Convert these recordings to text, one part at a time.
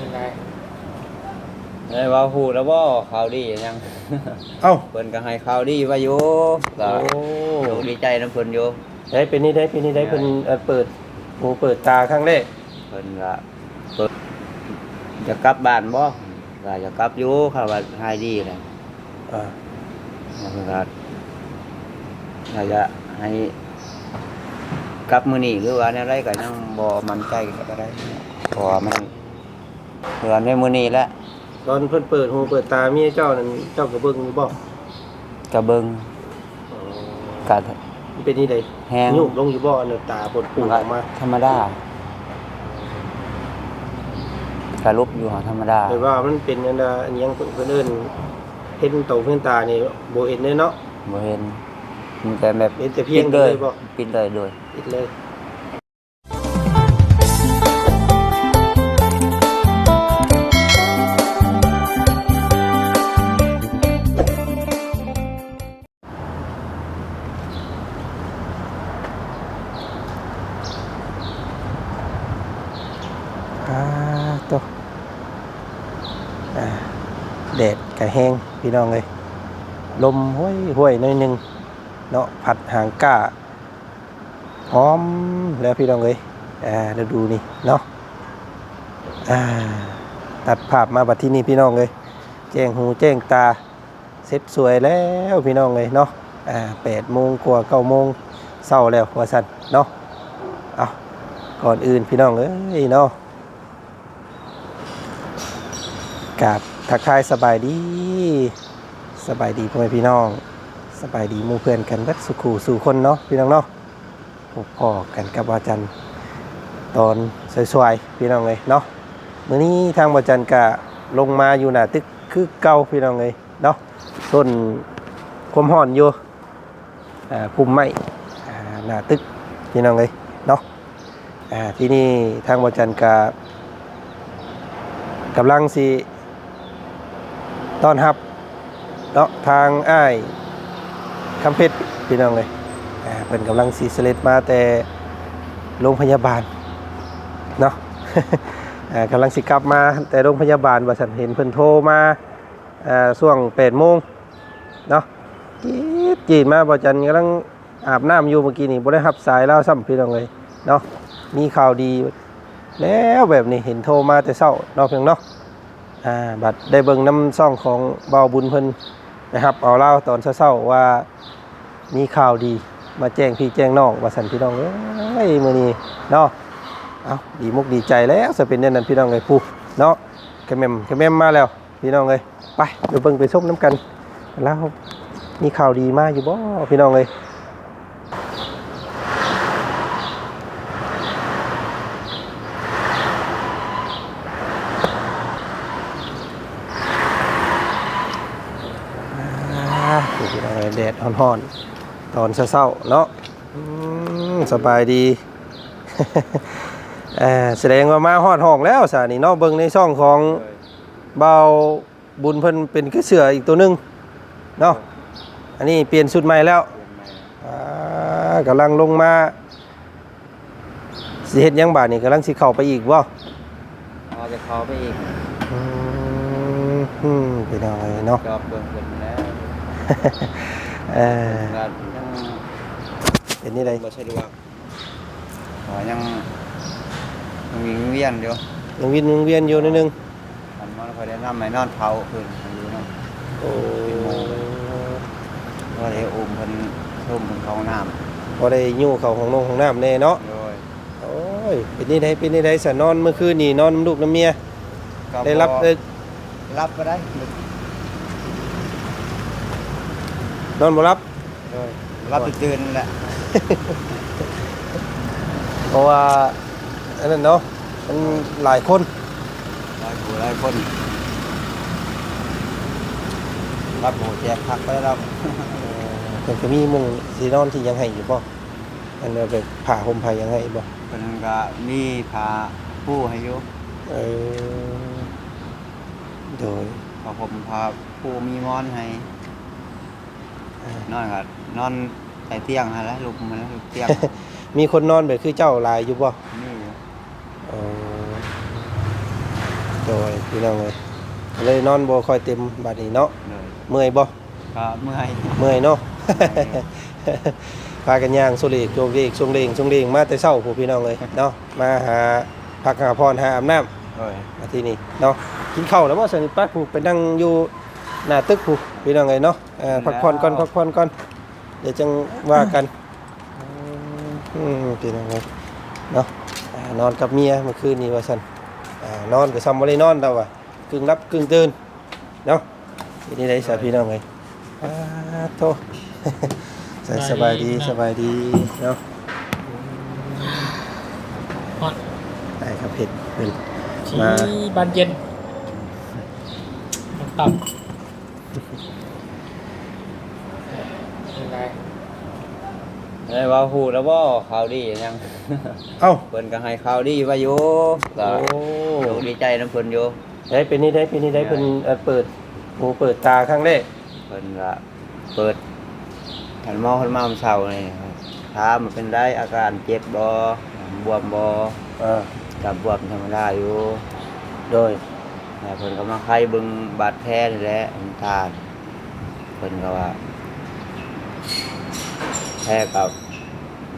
ยังไงเอ้ยว่าฮู้แล้วบ่ข่าวดียัง เอ้าเพิ่นก็ให้ข่าวดีไว้อยู่ก็โอ้อยู่ดีใจนํเพิ่นอยู่ ได้เป็นนี่ได้เป็นนี่ได้เพิ่นเอ่อเปิดหูเปิดตาครั้งแรกเพิ่นก็เปิดจะกลับบ้านบ่ก็จะกลับอยู่ค่ะว่าหายดีแล้วอ่าเพิ่นก็อยากจะให้กลับมื้อนี้หรือว่าแนวใดก็ยังบ่มั่นใจก็ได้เพราะว่ามัน เพื่อนในมื้อนี้แหละตอนเพิ่นเปิดหูเปิดตามีเจ้านั่นเจ้าก็เบิ่งอยู่บ่ก็เบิ่งก็มันเป็นนี่ได้แฮง ยุบลงอยู่บ่อันนั้นตาปวดปูดออกมาธรรมดาก็ลุบอยู่หาธรรมดาหรือว่ามันเป็นอันน่ะอันยังเพิ่นเพิ่นเอิ้นเห็นโตเพิ่นตานี่บ่เห็นเลยเนาะ บ่เห็นมันแต่แบบเห็นแต่เพียงปิดเลยเลยบ่ ปิดเลยโดยปิดเลย ห้งพี่น้องเลยลมห้วยห้วยหน่อยหนึงเนาะผัดหางก้าหอมแล้วพี่น้องเลยอ่าเดี๋ยวดูนี่เนาะอ่าตัดภาพมาบัดที่นี่พี่น้องเลยแจ้งหูแจ้งตาเสร็จสวยแล้วพี่น้องเลยเนาะอ่าแปดโมงกว่าเก้าโมงเศร้าแล้วว่าสันเนาะเอาก่อนอื่นพี่น้องเอ้ยเนาะกราบ ทักทายสบายดีสบายดีพ่อแม่พี่น้อง สบายดีมู่เพื่อนกันเบัดสุขูสู่คนเนาะพี่น้องเนาะพบพ่อกันกับวาจันทร์ตอนสวยๆพี่น้องเลยเนาะมื้อนี้ทางวาจันทร์ก็ลงมาอยู่หน้าตึกคือเก่าพี่น้องเลยเนาะต้นความห่อนอยู่อ่าพุ่มไม้อ่หน้าตึกพี่น้องเลยเนาะอ่าที่นี่ทางวาจันทร์ก็กำลังสิ ต้อนรับเนาะทางอ้ายคำเพชรพี่น้องเลยเป็นกำลังสีเสเลดมาแต่โรงพยาบาลเนาะกำลังสิกลับมาแต่โรงพยาบาลว่าฉันเห็นเพิ่นโทรมาอ่าช่วง8โมงเนาะจีดจีดมาบ่จันกำลังอาบน้ำอยู่เมื่อกี้นี่บ่ได้รับสายแล้วซ้ำพี่น้องเลยเนาะมีข่าวดีแล้วแบบนี้เห็นโทรมาแต่เศร้าเนาะเพียงเนาะ อ่าบัดได้เบิ่งน้ำซ่องของเบาบุญเพิ่นนะครับ เอาเล่าตอนเศร้าๆว่ามีข่าวดีมาแจ้งพี่แจ้งน้องว่าสันพี่น้องเอ้ยมื้อนี้เนาะเอาดีมุกดีใจแล้วจะเป็นแน่นั้นพี่น้องเลยผู้เนาะแคมเมมแคมเมมมาแล้วพี่น้องเลยไปเดี๋ยวเบิ่งไปส้มน้ำกันแล้วมีข่าวดีมาอยู่บ่พี่น้องเลย อ่าดูพี่น้องเอ้ยแดด ฮ้อนๆ ตอนเช้าๆเนาะอืมสบายดีเอ่อแสดงว่ามาฮอดห้องแล้วสานี่เนาะเบิ่งในช่องของเบาบุญเพิ่นเป็นคือเสืออีกตัวหนึงเนาะอันนี้เปลี่ยนชุดใหม่แล้วอ่ากำลังลงมาสิเฮ็ดหยังบาดนี่กำลังสิเข้าไปอีกบ่เอาจะเข้าไปอีกอืมอืมพี่น้องเอ้ยเนาะจอบเบิ่งเพิ่นแล้ว เอ่อก็ยังเป็นนี่ไดบ่สะดวกขอยังยังวิ่งเวียนอยู่ยังวินยังเวียนอยู่นิดนึงอันมันคอยได้นำให้นอนเผาเพิ่นอยู่เนาะโอ้ก็ได้อุ้มเพิ่นทุ่มเพิ่นเข้าห้องน้ำพอได้ยู่เขาของนงของน้ำแน่เนาะโดยโอ้ยเป็นนี่ได้เป็นนี่ได้สะนอนเมื่อคืนนี่นอนน้ำลูกน้ำเมียก็ได้รับได้รับบ่ได้ นอนบ่รับโดยรับตื่นๆแหละเพราะว่าอันนั้นเนาะมันหลายคนหลายผู้หลายคน รับโหแจกผักไปแล้วเอ่อเพิ่นก็มีมุงสีนอนที่ยังให้อยู่บ่อันเดียวแบบผ้าห่มผ้ายังให้บ่เพิ่นก็มีผ้าผู้ให้อยู่เออโดยผ้าห่มผ้าผู้มีหมอนให้เอ่อ นอนก็นอนใส่เตียงหั่นแหละลุกมาแล้วลุกเตียงมีคนนอนแบบคือเจ้าหลายอยู่บ่นี่อยู่เออโดยพี่น้องเลยเลยนอนบ่ค่อยเต็มบัดนี้เนาะเลยเมื่อยบ่ก็เมื่อย เมื่อยเนาะ พากันย่างโซเลกโจงเลกชงเลงชงเลงมาแต่เช้าผู้พี่น้องเลยเนาะมาหาพักหาพรหาอาบน้ำ เลยมาที่นี่เนาะกินข้าวแล้วบ่สนิทป้าผู้ไปนั่งอยู่หน้าตึกผู้ พี่น้องเลยเนาะเอ่อพักผ่อนก่อนพักผ่อนก่อนเดี๋ยวจังว่ากันอืมพี่น้องเลยเนาะอ่านอนกับเมียเมื่อคืนนี้ว่าซั่นอ่านอนก็ซ้ำบ่ได้นอนดอกว่ะกึ่งรับกึ่งตื่นเนาะทีนี้ได้สาพี่น้องเลยอ่าโทสสบายดีสบายดีเนาะฮอดได้ครับเผ็ดเป็นที่มาบานเย็นน้ำต่ำยังไง ได้ว่าฮู้แล้วบ่ข่าวดียัง เอ้าเพิ่นก็ให้ข่าวดีว่าอยู่ก็โอ้อยู่ดีใจนํเพิ่นอยู่ได้เป็นนี่ได้เป็นนี่ได้เป็นเอ่อเปิดหูเปิดตาครั้งแรกเพิ่นก็เปิดหันหมอเพิ่นมาเมื่อเช้านี่ครับถามมันเป็นได้อาการเจ็บบ่บวมบ่อ่ากับบวมธรรมดาอยู่โดยแต่เพิ่นก็มาไขเบิ่งบาดแผลนี่แหละมันทานเพิ่นก็ว่า แผลกับ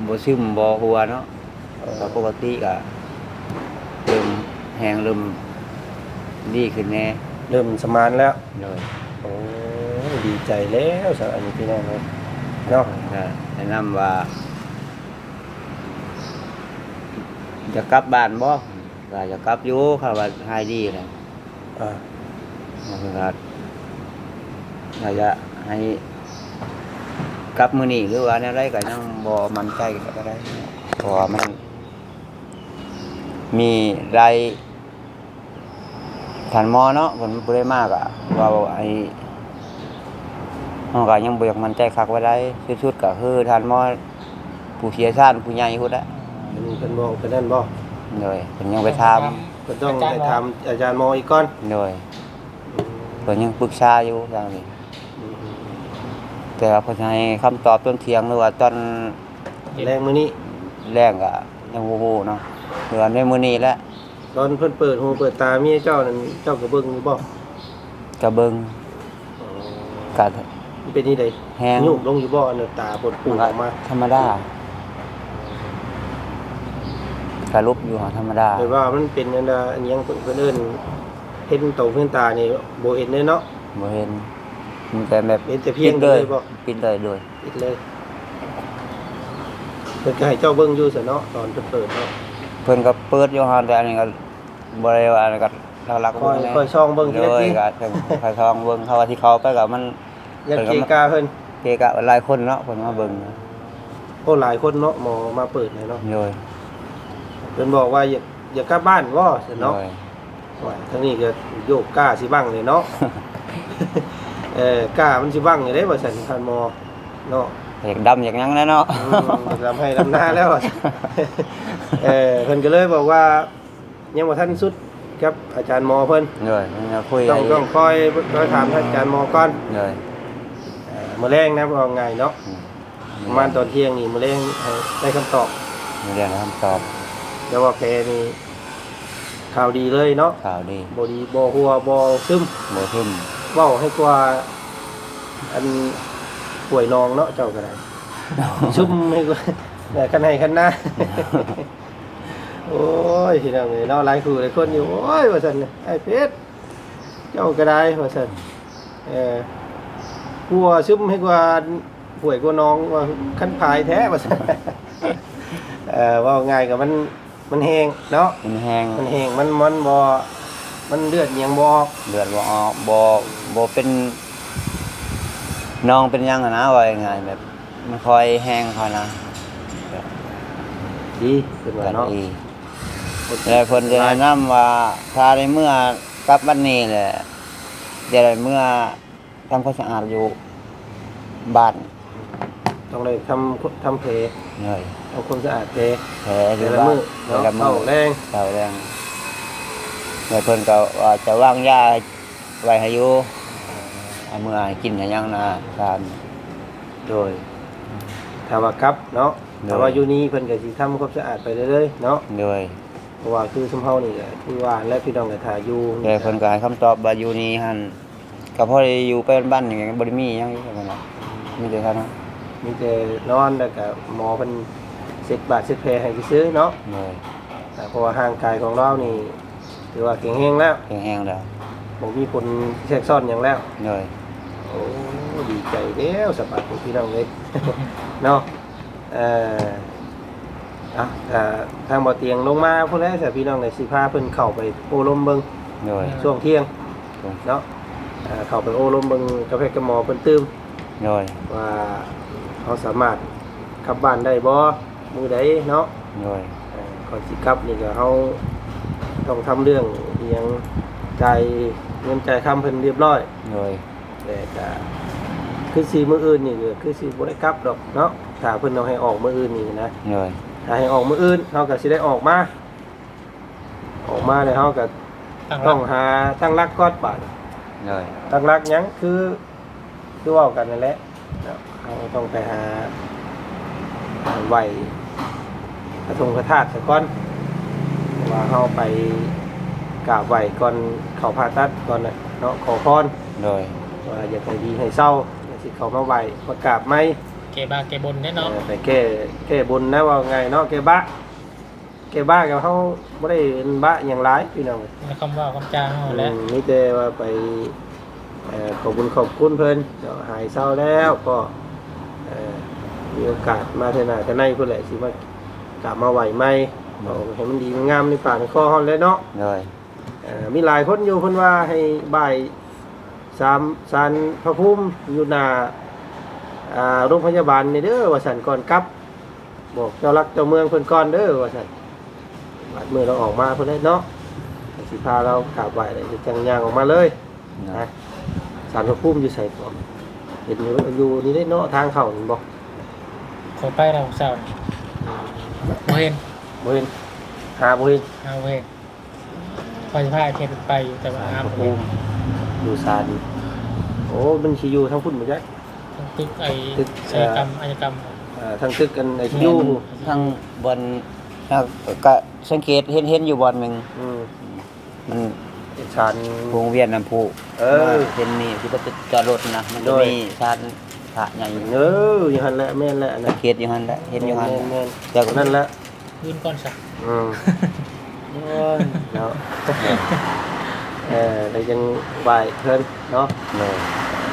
บ่ซึมบ่หัวเนาะเอ่อก็ปกติก็เริ่มแห้งเริ่มดีขึ้นแน่เริ่มสมานแล้วเลยโอ้ยดีใจแล้วสำหรับอันนี้พี่น้องเลยเนาะก็แนะนำว่า จะกลับบ้านบ่ก็จะกลับอยู่ค่ะว่าหายดีเลยอ่ามันก็อยากจะให้ กลับมื้อนี้หรือว่าแนวใดก็ยังบ่มั่นใจก็ได้เพราะว่ามัน มีรายฐานหมอเนาะผลบ่ได้มากอะว่าไอ้เฮาก็ยังบ่อยากมั่นใจคักว่าได้สุดๆก็คือฐานหมอผู้เชี่ยวชาญผู้ใหญ่พุ่นแหละอันนี้เป็นบอกเป็นนั่นบอกเลยเพิ่นยังไปถามก็ต้องไปถามอาจารย์หมออีกก่อนเลยเพิ่นยังปรึกษาอยู่อย่างนี้อืม แต่ว่าเพิ่นให้คำตอบตอนเที่ยงหรือว่าตอนแรงมื้อนี้แรกก็ยังบ่ฮู้เนาะหรือว่าในมื้อนี้แหละตอนเพิ่นเปิดหูเปิดตาเมียเจ้านั่นเจ้าก็เบิ่งอยู่บ่ก็เบิ่งก็มันเป็นนี่ใดแห้งยุบลงอยู่บ่อันนั้นตาปวดปูดออกมา ธรรมดาก็ลุกอยู่หาธรรมดาแต่ว่ามันเป็นอันน่ะอันยังเพิ่นเพิ่นเอิ้นเห็นโตเพิ่นตานี่บ่เห็นเลยเนาะบ่เห็น มันแต่แบบเห็นแต่เพียงปิดเลยเลยบ่ ปิดเลยเลยปิดเลยเพิ่นก็ให้เจ้าเบิ่งอยู่ซะเนาะตอนเพิ่นเปิดเนาะเพิ่นก็เปิดอยู่หาแต่อันนี้ก็บ่ได้ว่าอันนี้ก็หลักๆคอยเบิ่งคอยช่องเบิ่งทีเลละยทีก็เพิ่นคอยทองเบิ่งเขาว่าที่เขาไปก็มันอยันเกกาเพิ่นเกะกะหลายคนเนาะเพิ่นมาเบิ่งโอ้หลายคนเนาะหมอมาเปิดเลยเนาะเลยเพิ่นบอกว่าอย่าอย่ากลับบ้านบ่ซั่นเนาะเลยว่าทั้งนี้ก็โยกก้าสิบังเลยเนาะ เออก้ามันสิบังอยู่เด้ว่าซั่นท่านหมอเนาะอยากดำอยากหยังแน่เนาะอืมลำให้ลำหน้าแล้วอะเออเพิ่นก็เลยบอกว่ายังบ่ทันสุดครับอาจารย์หมอเพิ่นเลยมันจะคุยต้องต้องคอยคอยถามท่านอาจารย์หมอก่อนเลยเอ่อมื้อแรงนะว่าไงเนาะประมาณตอนเที่ยงนี่มื้อแรงให้ได้คำตอบมีเรื่องคำตอบแล้วว่าแพนี่ข่าวดีเลยเนาะข่าวดีบ่ดีบ่หัวบ่ซึมบ่ทึม เว้าให้กว่า อันป่วยนองเนาะเจ้าก็ได้ ชุ่มให้กว่าแต่คันให้คันหน้า โอ้ยพี่น้องเอ้ยเนาะหลายคู่หลายคนอยู่ โอ้ยว่าซั่นน่ะไอ้เพชรเจ้าก็ได้ว่าซั่นเออกลัวซึมให้กว่าป่วยกว่าน้องว่าคันพายแท้ว่าซั่นเออเว่าง่ายกับมันมันแห้งเนาะมันแห้งมันแห้งมันมันบ่ มันเลือดเอียงบ่ออกเลือดบ่ออกบ่บ่เป็นน้องเป็นหยังอะนะว่ายังไงแบบมันคอยแห้งเขานะดีขึ้นมากันเนาะอีกแล้วเพิ่นจะแนะนำว่าถ้าในเมื่อกลับบ้านนี้แหละจะได้เมื่อทำความสะอาดอยู่บ้านต้องเลยทำทำเพลเลยทำความสะอาดเพลแผลอแต่ยู่ละบ้ามืนอแต่เนาะละมืเข้าอแรงเต่าแรง แล้วเพิ่นก็ว่าจะวางยาไว้ให้อยู่เอามื่อให้กินให้ยังนะทานโดยถ้าว่าครับเนาะโดยถ้าว่าอยู่นี่เพิ่นก็สิทำความสะอาดไปเรื่อยๆเนาะเลยเพราะว่าคือชุมเฮานี่ก็คือว่าและพี่น้องก็ถ่ายอยู่แต่เพิ่นก็ให้คำตอบว่าอยู่นี่หั่นก็พอได้อยู่ไปบ้านๆอย่างเงี้ยบ่ได้มีหยังอยู่กันเนาะมีแต่เท่านั้นมีแต่นอนแล้วก็หมอเพิ่นเซ็ตบาดเซ็ตแผลให้ซื้อๆเนาะเลยแต่เพราะว่าร่างกายของเรานี่ ถือว่าแข็งแรงแล้วแห้งๆแล้วบ่มีผลแทรกซ้อนหยังแล้ว เลยโอ้ดีใจแล้วสบายพี่น้องเลย เนาะเอ่ออะอ่าทางบ่อเตียงลงมาพุ่นแล้วแต่พี่น้องเลยสิพาเพิ่นเข้าไปโอลมเบิงเลยช่วงเที่ยงเนาะอ่าเข้าไปโอลมเบิงกาแฟกับหมอเพิ่นตื้มเลยว่าเขาสามารถกลับบ้านได้บ่มื้อใดเนาะเลยเอ่อก่อนสิกลับนี่ก็เฮา ต้องทำเรื่องอิหยังจ่ายเงินจ่ายค่าเพิ่นเรียบร้อยเลยแต่ก็คือสีมืออื่นนี่ก็คือสีบ่ได้กลับดอกเนาะถ้าเพิ่นเอาให้ออกมืออื่นนี่นะเลยถ้าให้ออกมืออื่นเฮาก็สิได้ออกมา ออกมาแล้วเฮาก็ตั้งต้รัอกงหาตั้งรักก่อนบาดเลยตั้งรักหยังคือคือเว้ากันนั่นแหละเนาะเฮาต้องไปหาไหวกระทงกระทาดซะก่อนเพราะ ว่าเฮาไปกราบไหวก่อนเข้าผ่าตัดก่อนน่ะเนาะขอพรเลยว่าอยากให้ดีให้เศร้าอยากสิเขามาไหวประกราบไหมเกบาเกบนแน่เนาะเออไปแก้แก้บนนะว่าไงเนาะแก้บะแก้บะกับเขาไม่ได้เป็นบะอย่างไรพี่น้องในคำว่าคำจางเอาแหล้ว อืมนี่แต่ว่าไปเอ่อขอบคุณขอบคุณเพิ่นเดี๋ยวหายเศร้าแล้วก็เอ่อมีโอกาสมาเทอหนาจะในเพิ่นแหละสิมากลับมาไหวไหม เอาให้มันดีมันงามในป่าในข้อห้องเลยเนาะเลยเอ่อมีหลายคนอยู่เพิ่นว่าให้บ่ายสามสารพระภูมิอยู่หน้าอ่าโรงพยาบาลนี่เด้อว่าสันก่อนกลับ บอกเจ้ารักเจ้าเมืองเพิ่นก่อนเด้อว่าสันบาดมือเราออกมาเพิ่นเลยเนาะสิพาเรากราบไหว้เลยจังย่างออกมาเลยเลนะยสารพระภูมิอยู่ใส่ก่อนเห็นอยู่อยู่นี่ได้เนาะทางเข้านี่บ่ขอไปเราเศร้าโมเห็น บ่เห็นหาบ่เห็นเอาเห็นพอจะพาไอ้เพชรไปอยู่แต่ว่าสารอาพระบ่ภูเห็นมิอยู่ซาดีโอ้มันสิอยู่ทางพุ่นบ่จ๊ะทั้งตึกไอ้ตึกศัลยกรรมอาชญากรรมอ่าทางตึกกันไอ้ที่อยู่ทั้งบนแล้วก็สังเกตเห็นเห็นอยู่บอนหนึ่งอืมมันชาน วงเวียนน้ำพุเออเห็นนี่ที่ว่าจะจอดรถนะมันจะโดยมีชานพระใหญ่เอออยู่หันแหละแม่นแหละสันะงเกตอยู่หันแหละเห็นอยู่หันแม่นแม่นแต่ก็นั่นแหละ ยืนก่อนสักอืมโอ้ยเนาะเออแล้วยังไหวเพิ่นเนาะเลย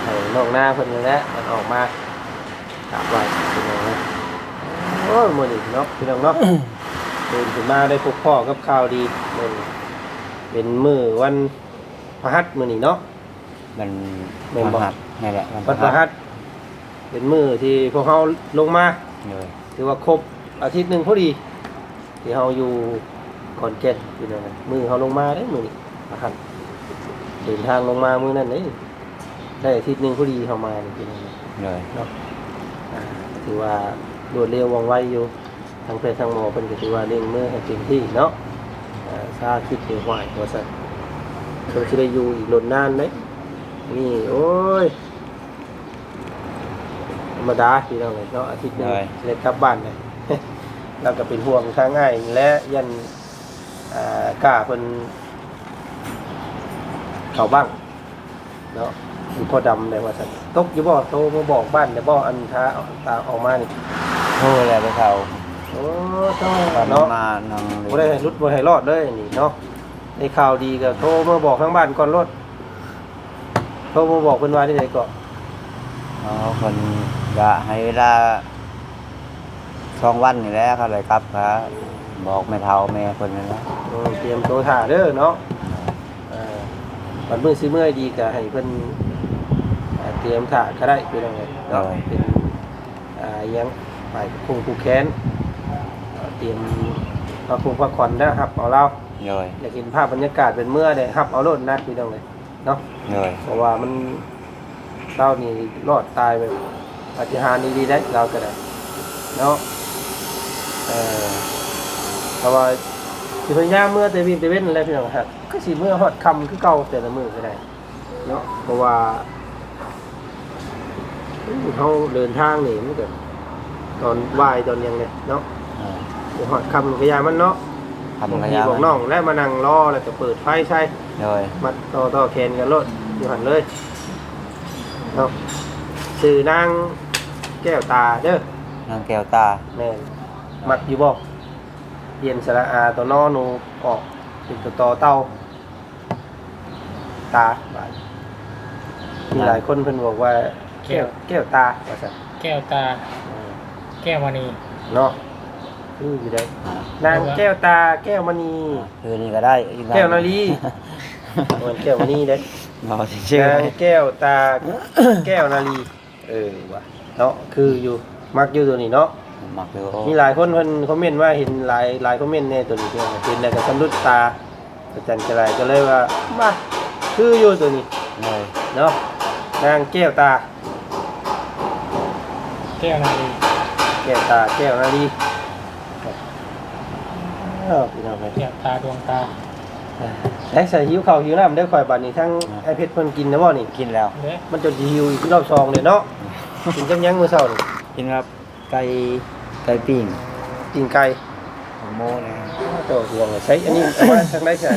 ให้น้องหน้าเพิ่นนี่แหละมันออกมกราบไหว้พี่น้องนะโอ้ยมื้อนี้เนาะพี่น้องเนาะตื่นขึ้นมาได้พบพ่อกับข่าวดีมื้อนี้เป็นมื้อวันพฤหัสมื้อนี้เนาะ มันแม่นบ่ หัดนี่แหละมันวันพฤหัสเป็นมื้อที่พวกเฮาลงมา เลยถือว่าครบอาทิตย์หนึ่งพอดี ที่เราอยู่ขอนแก่นอยู่นั่นน่ะมือเขาลงมาได้มือนี่นะครับเดินทางลงมามือนั่นนี่ได้อาทิตย์หนึ่งพอดีเขามานี่พี่น้อง เลยอ่าถือว่ารวดเร็วว่องไวอยู่ทางแพทย์ทางหมอเป็นก็ถือว่าเร่งมือให้เต็มที่เนาะอ่าซาคิดเดี๋ยวไหวว่าสันเขาจะได้อยู่อีกหลนนานไหมนี่โอ้ยธรรมดาพี่น้องเลยเนาะอาทิตย์หนึงเลยกลับบ้านเลย เราก็เป็นห่วงทางง่ายและยันอ่ากล้าเป็นเขาบ้างเนาะมีพ่อดำเลยว่าสันตกอยู่บ่โทรมาบอกบ้านแต่บ่อันท้าเอาตาออกมานี่โทษแล้วไปเขาโอ้โทตอนเนาะมานังเลยบ่ได้ให้รุดบ่ให้รอดเลยนี่เนาะในข่าวดีก็โทรมาบอกทางบ้านก่อนรถโทรมาบอกเพิ่นว่าที่ไหนก็อ๋อคนจะให้เวลา สองวันนี่แหละเขาเลยครับครับบอกแม่เฒ่าแม่คนนั้นนะเออเตรียมตัวถ่าเด้อเนาะเอ่าบัดมื้อสิเมื่อยดีก็ให้เพิ่นอ่าเตรียมถ่าก็ได้เป็นจังไงเนาะเป็นอ่าอิหยังไปคงผูกแขนเอาเตรียมพระคงพระขวัญนะครับเอาเราเลยอยากเห็นภาพบรรยากาศเป็นเมื่อได้รับเอาโลดนะพี่น้องเลยเนาะเลยเพราะว่ามันเรานี่รอดตายแบบปาฏิหาริย์ดีๆได้เราก็ได้เนาะ เออเพราะว่าสิพยายามเมื่อแต่วินแต่เว้นอะไรพี่น้องครับก็สิเมื่อฮอดคำคือเก่าแต่ละมือก็ได้เนาะเพราะว่าเขาเดินทางนี่มันก็ตอนวายตอนหยังไงเนาะเออเดี๋ยวฮอดคำก็ยามันเนาะทำบางระทียะบอกน้องแล้วมานั่งรอแล้วก็เปิดไฟใช่โดยมัดต่อต่อแขนกันรถอยู่หันเลยเนาะสื่อนางแก้วตาเด้อ นางแก้วตาแม่น มักอยู่บ่เย็นสระอาตัวนอหนูออกเป็นตัวต่อเต้า ตาบาดมีหลายคนเพิ่นบอกว่าแก้วแก้วตาว่าซั่นแก้วตา แก้วมณีเนาะคืออยู่ได้อ่านางแก้วตาแก้วมณีคือนี่ก็ได้อีงแก้วนาลีเหมือนแก้วมณีเด้เราชื่อนางแก้วตาแก้วนาลีเออว่ะเนาะคืออยู่มักอยู่ตัวนี้เนาะ มักอยู่มีหลายคนเพิ่นคอมเมนต์ว่าเห็นหลายหลายคอมเมนต์ในตัวนี้เพิ่นเห็นแล้วก็สำรุดตาอาจารย์กระไรก็เลยว่ามาคืออยู่ตัวนี้เลยเนาะนางแก้วตา แก้วนาลีแก้วตาแก้วนาลีอ้าวพี่น้องเอ้ยแก้วตาดวงตาไอ้ใส่หิวข้าวหิวน้ำได้ข่อยบัดนี้ทั้งไอ้เพชรเพิ่นกินนะบ่นี่กินแล้วเด้มันจนสิหิวอีกรอบสองเลยเนาะกินจังยังมื้อเช้านี่กินครับ ไก่ไก่ปิ้งกินไก่ของโมนะเจ้าห่วงใช้อันนี้เอามาทางได้ใช่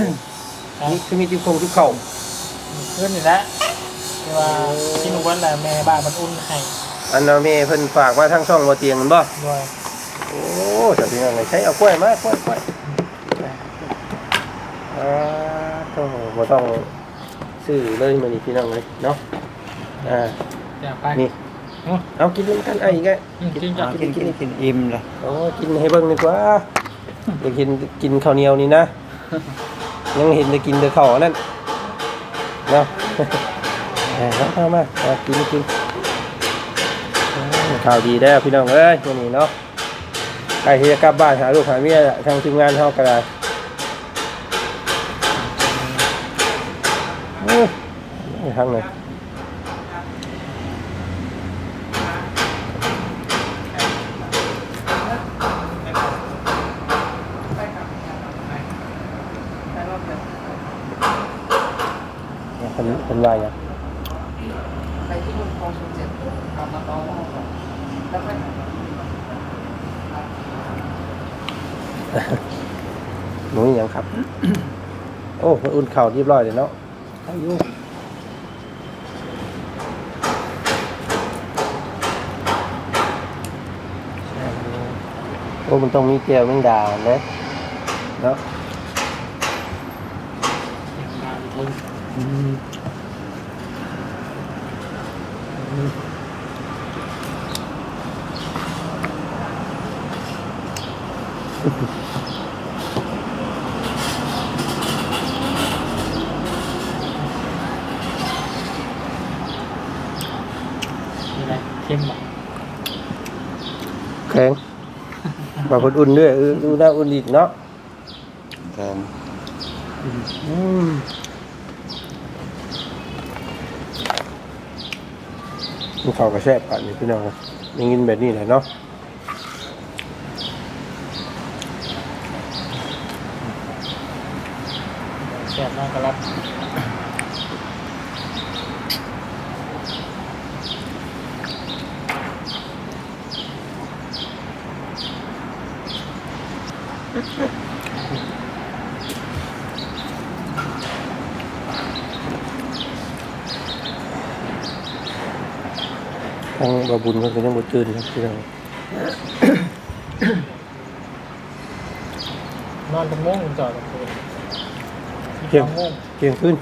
นี่คือมีจิ้มคงจิ้มเข่าขึ้นนี่แหละที่ว่าที่หนูวันแหละแม่บ้านมันอุ่นให้อันนั้นแม่เพิ่นฝากมาทางช่องบ่เตียงมันบ่ด้วยโอ้จังพี่น้องใช้เอากล้วยมากล้วยกล้วยอ่าโธ่บ่ต้องซื้อเลยมื้อนี้พี่น้องเลยเนาะอ่าอยากไป นี่ อืมเอากินด้วยกันไอ้อีกแกอืมจริงจ้ะอ่ากินกินกินอิ่มเลยโอ้กินให้เบิ่งดีกว่าอยากกินกินข้าวเหนียวนี่นะ ยังเห็นจะกินแต่ข้าวอันนั่นเนาะ เออมามามาเอากินกินอืมข่าวดีได้อพี่น้องเอ้ยวันนี้เนาะใครที่จะกลับบ้านหาลูกหาเมียทางทีมงานเฮาก็ได้อืมนี่ทางไหนเป็นเป็นไรอะ ไปที่มุมคลองศูนย์เจ็ดกลับมาต่อห้องก่อนแล้วค่อย หนูยังครับ โอ้เพิ่นอุ่นเข่าวเรียบร้อยเลยเนาะอายุโอ้มันต้องมีแก้วแมงดาเลยเนาะ嗯มีอะไรเค็มบ่ แข็งมา คนอุ่นด้วยเออดูหน้าอุ่นอีกเนาะแกงอืมมันเข้าวกระแซบป่านนี้พี่น้องยังกินแบบนี้แหละเนาะแซ่บมากกระลับ บาบุญมันก็ยังบ่ตื่นครับพี่น้องนอนตรงโม่งจอดตรงคืนเที่ยงโม่งเที่ยงคืน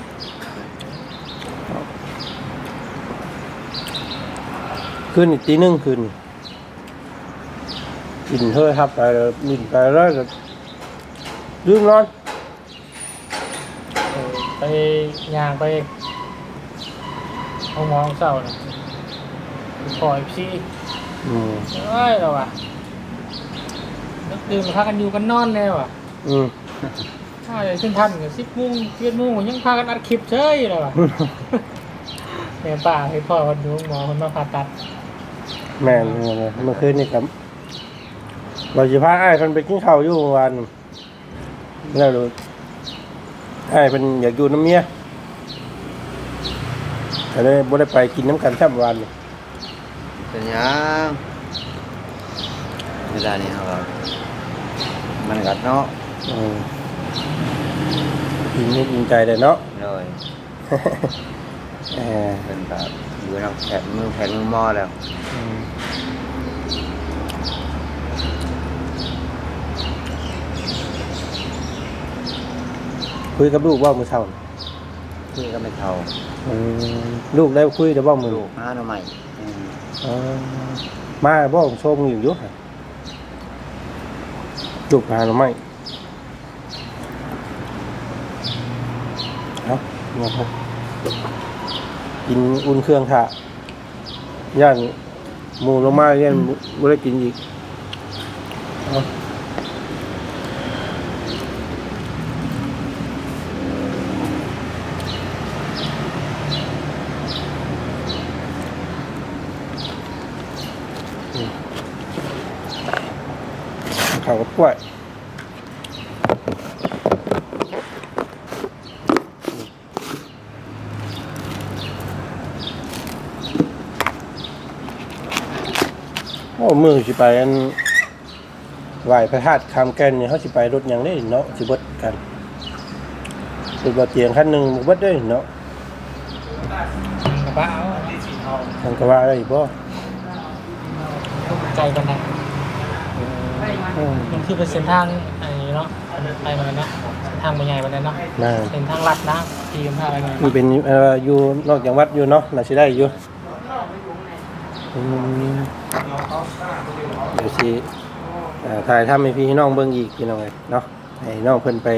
คืนอีกตีหนึ่งคืนกินเท่าครับไปแล้วมินไปแล้วก็ลืมนอนเออไปย่างไปห้องหมอของเศร้าน่ะ ปล่อยพี่อืมเอ้ยเราอะนึกดื่มพากันอยู่กันนอนแล้วอะอืมถ้าจะขึ้นทันกับสิบโมงเจ็ดโมงยังพากันอัดคลิปเฉยเลยว่ะแม่ป้าให้พ่อคนดูหมอคนมาผ่าตัดแม่นเลยเมื่อคืนนี่ครับเราจะพาไอ้ายเพันไปกินข้าวอยู่เมื่อวานแล้วดูไอ้ายเป็นอยากอยู่น้ำเมียแต่ได้บ่ได้ไปกินน้ำกันแทบวันนี่ เป็นยังเวลานี้ครับ มันกัดเนาะอืมอินนิดอินใจเลยเนาะ เลยเออเป็นแบบอยู่นำแผนมือแผนมือหม้อแล้วอืมคุยกับลูกว่ามือเช้าน่ะที่ก็ไม่เท่าอืมลูกได้คุยได้บ้างมือลูกห้าหน่อใหม่อืมอ๋อ มาบ่ของโชมอยู่ยุค่ะลูกมาหรือไม่เอาเนี่ยครับกินอุ่นเครื่องถ่ะย่านหมูลงมาเรียนไม่ได้กินอีก ข้าวกับกล้วยโอ้มือสิไปอันไหวพระธาตุคำแก่นเนี่ยเขาสิไปรถหยังได้เนาะสิเบดกันรถบ่เตียงคันหนึ่งบ่เบดได้เนาะกระบะเอาทางกว่าได้บ่ใจกันนะ อืมมันคือเป็นเส้นทางอันนี้เนาะไปมาเนาะเส้นทางมันใหญ่มาเลยเนาะน่าเส้นทางลัดนะทีมพาอะไรมานี่เป็นเอ่ออยู่นอกจากวัดอยู่เนาะน่าสิได้อยู่อืมเดี๋ยวสิเอ่อถ่ายทำให้พี่น้องเบิ่งอีกพี่น้องเอ้ยเนาะให้น้องเพิ่นไป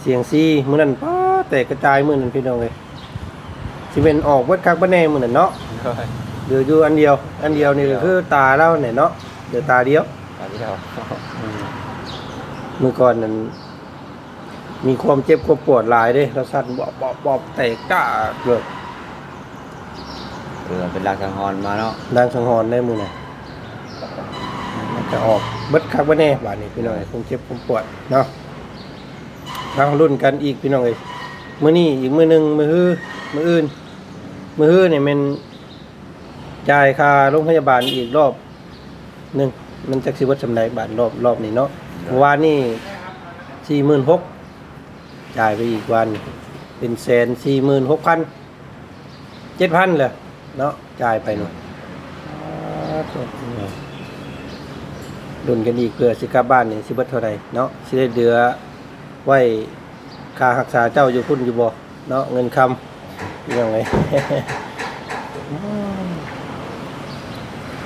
เสียงซี่มื้อนั้นป้าแต่กระจายมื้อนั้นพี่น้องเอ้ยสิเป็นออกเบิดคักบ่แน่มื้อนั้นเนาะเลยเหลืออยู่อันเดียว อันเดียวนี่ก็คือตาเราเนี่ยเนาะเหลือตาเดียว ตอนที่เรามือก่อนนั้นมีความเจ็บความปวดหลายเด้เราสั่นบอบบอบบอบแตกก้าเลยเออเป็นรางสังหรณ์มาเนาะนางสังหรณ์ได้มือน่ะมันจะออกเบิดคักบ่แน่บาดนี้พี่น้องเอ้ยคงเจ็บคงปวดเนาะเรารุ่นกันอีกพี่น้องเอ้ยมื้อนี้อีกมื้อหนึงมื้อฮื้อมื้ออื่น มื้อฮื้อเนี่ยมันจ่ายค่าโรงพยาบาลอีกรอบหนึง มันจักสิเบิดสำาใดบาทรอบรอบนี้เนาะเมื่อวานนี่46,000จ่ายไปอีกวัน เป็นแสนสี่หมื่นหกพันเจ็ดพันเลยเนาะจ่ายไปหน่อยดุนกันอีกเพื่อสิกลับบ้านนี่สิเบิดเท่าไรเนาะสิได้เดือไว้ค่ารักษาเจ้าอยู่พุ่นอยู่บ่เนาะเงินคำยังไง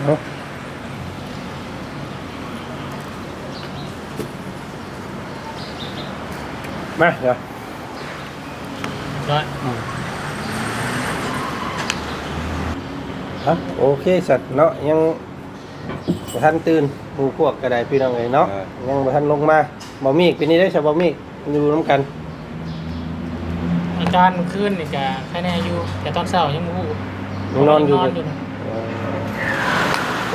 เนาะ มาเดี๋ยวเนาะครับโอเคสัตว์เนาะยังบ่ทันตื่นหมู่พวกก็ได้พี่น้องเอ้ยเนาะยังบ่ทันลงมาบ่มีอีกเป็นนี่ได้อใช่บ่มีอีกอยู่นํกัน อาการมันขึ้นนี่กะแค่แน่อยู่ แต่ตอนเช้ายังมู้ยังนอนอยู่ นอนอยู่นะ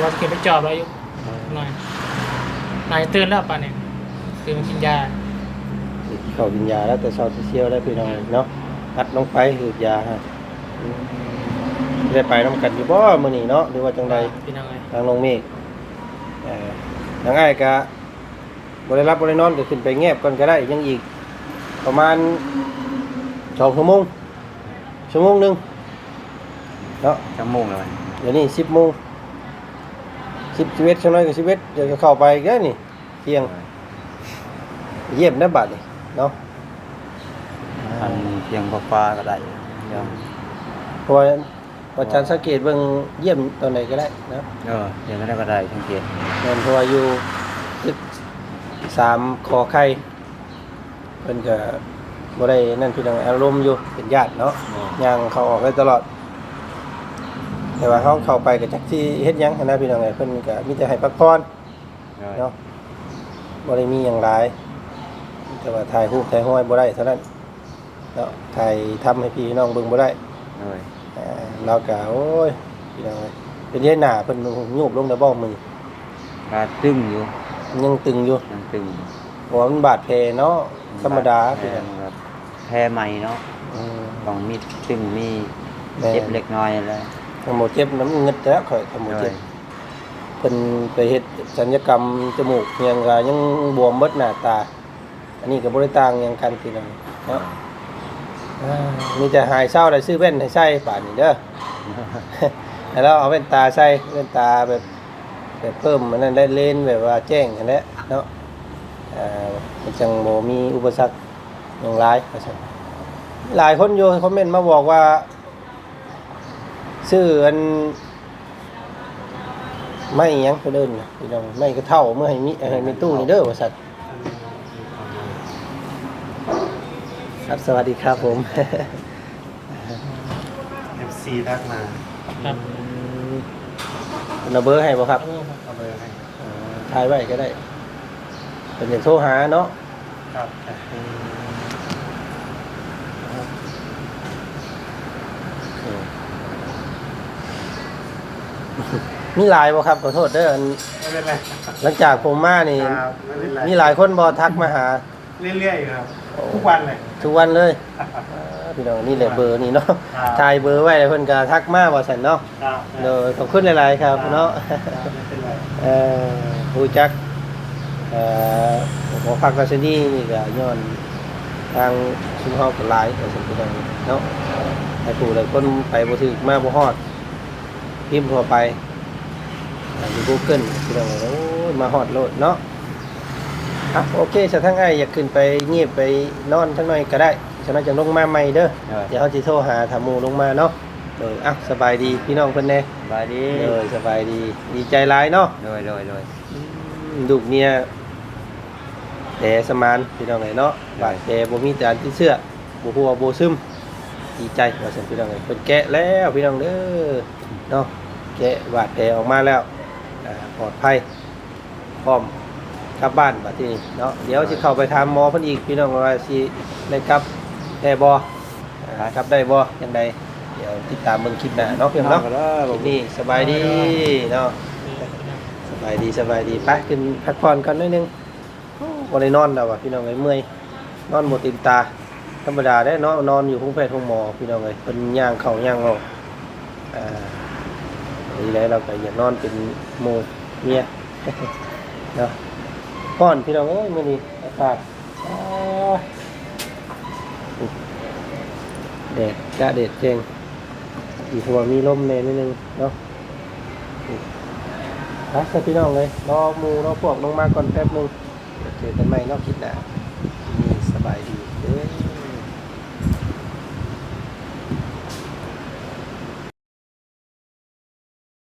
ว่าเก็บไปจอบไว้อยู่หน่อยนายตื่นแล้วป่ะเนี่ยตื่นมากินยา เข้ากินยาแล้วแต่เช้าเที่ยวได้พี่น้องเอ้ยเนาะอัดลงไปหืดยาฮะอืมได้ไปนํกันอยู่บ่มื้อนี้เนาะหรือว่าจังใดพี่น้องไงทางลงเมฆเอ่อทางอ้ายก็บ่ได้รับบ่ได้นอนก็ขึ้นไปแงบก่อนก็ได้ยังอีก ประมาณ2ชั่วโมงชั่วโมงหนึงเนาะจะมุ่งเลยเดี๋ยวนี้สิบโมงสิบสิบเอ็ดชั่วโมงกับสิบเอ็ดเดี๋ยวจะเข้าไปแค่นี่เที่ยงเยี่ยมนะบัดนี่ เนาะอันเพียงฟ้าๆก็ได้เดี๋ยวเพราะว่าอาจารย์สังเกตเบิ่งเยี่ยมตอนไหนก็ได้นะเออเพียงก็ได้ก็ได้ทั้งเกียรติเงินเพราะว่าอยู่ตึกสามคอไข่เพิ่นก็บ่ได้นั่นพี่น้องอารมณ์อยู่เป็นญาติเนาะย่างเข้าออกได้ตลอด แต่ว่าเขาเข้าไปก็จักที่เฮ็ดหยังหั้นนะพี่น้องเอ้ยเพิ่นก็มีแต่ให้พักผ่อนเนาะบ่ได้มีอย่างไร แต่ว่าถ่ายรูปถ่ายห้อยบ่ได้เท่านั้นเนาะถ่ายทำให้พี่น้องเบิ่งบ่ได้เลยอ่าเราก็โอ้ยพี่น้องเอ้ยเป็นเฮ็ดหน้าเพิ่นยูบลงแต่บ่มือก็ตึงอยู่มันยังตึงอยู่ยังตึงเพราะว่ามันบาดแผลเนาะธรรมดาแพ้พี่น้องครับแพ้ใหม่เนาะอืม ต้องมีตึงมีแม่ เจ็บเล็กน้อยแล้วทั้งหมดเจ็บน้ำเงิดแล้วข่อยทั้งหมดเลเจ็ยบ เพิ่นไปเฮ็ดศัลยกรรมจมูกยังก็ยังบวมเบิดหน้าตา อันนี้ก็บ่ได้ต่างหยังกันพี่น้องเนาะอ่ามีแต่หายเศร้าได้ซื้อแว่นให้ใส่ป่านนี้เด้อ แล้วเอาแว่นตาใส่แว่นตาแบบแบบเพิ่มมันนั่นได้เลนส์แบบว่าแจ้งกันแหล้วเนาะอ่ามันจังบ่มีอุปสรรคอย่างหลายว่าซั่นหลายคนอยู่คอมเมนต์มาบอกว่า ซื้ออัน ไม่หยังไปเดินน่ะพี่น้องไม่ก็เท่าเมื่อให้มีให้มีตู้นี่เด้อว่าซั่น ครับสวัสดีครับผมเอฟซีทักมาครับเอาเบอร์ให้บ่ครับเอาครับเอาเบอร์ให้อ่าถ่ายไว้ก็ได้เป็นอย่างโทรหาเนาะครับอืมมีหลายบ่ครับขอโทษเด้ออันไม่เป็นไรหลังจากผมมานี่ ครับไม่เป็นไรมีหลายคนบ่ทักมาหาเรื่อยๆครับ ทุกวันเลย ทุกวันเลยอ่าพี่น้องนี่แหละเบอร์นี่เนาะครับ ถ่ายเบอร์ไว้แล้วเพิ่นก็ทักมาบ่ซั่นเนาะครับเด้อขอบคุณหลายๆครับเนาะไม่เป็นไรเอ่อรู้จักเอ่อหอพักราชนีนี่ก็ย้อนทางชุมเฮาก็หลายก็สมควรเนาะให้ผู้หลายคนไปบ่ถึกมาบ่ฮอด พิมพ์ทั่วไปทาง Google พี่น้องโอ้ยมาฮอดโลดเนาะ อะโอเคซะทั้งอ้ายอยากขึ้นไปเงียบไปนอนทั้งหน่อยก็ได้ฉะนั้นจะลงมาใหม่เด้อเออเดี๋ยวเขาสิโทรหาถามหมู่ลงมาเนาะเอออะสบายดีพี่น้องเพิ่นแน่สบายดีเออสบายดีดีใจหลายเนาะโดยโดยโดยลูกเมียแต่สมานพี่น้องไงเนาะบาดแผลบ่มีแต่อันที่เสื้อบ่หัวบ่ซึมดีใจว่าซั่นพี่น้องไงเพิ่นแกะแล้วพี่น้องเด้อเนาะแกะบาดแผลออกมาแล้วอ่าปลอดภัยพร้อม กลับบ้านบัดนี้เนาะเดี๋ยวสิเข้าไปถามหมอเพิ่นอีกพี่น้องว่าสิได้กลับได้บ่อ่ากลับได้บ่จังไดเดี๋ยวติดตามเบิ่งคลิปหน้าเนาะเพียงเนาะก็ได้บ่มีนี่สบายดีเนาะสบายดีสบายดีไปขึ้นพักผ่อนกันหนิดนึงวันนี้นอนแล้วว่ะพี่น้องเอ้ยเมื่อยนอนหมดติมตาธรรมดาได้เนาะนอนอยู่ห้องแพทย์ห้องหมอพี่น้องเอ้ยเป็นย่างเข่าย่างออกอ่าดีแล้วเราก็อยากนอนเป็นโมเมียเนาะ ก้อนพี่น้องเอ้ยมื่อนี้อากาศแดดกะเด็ดเจงอีกหัวมีลมเลยนิดนึงเนาะครับสวัสดีพี่น้องเลยรอมูรอพวกลงมาก่อนแป๊บนึงเจอกันใหม่นอกคิดนะนี่สบายดีเด้อ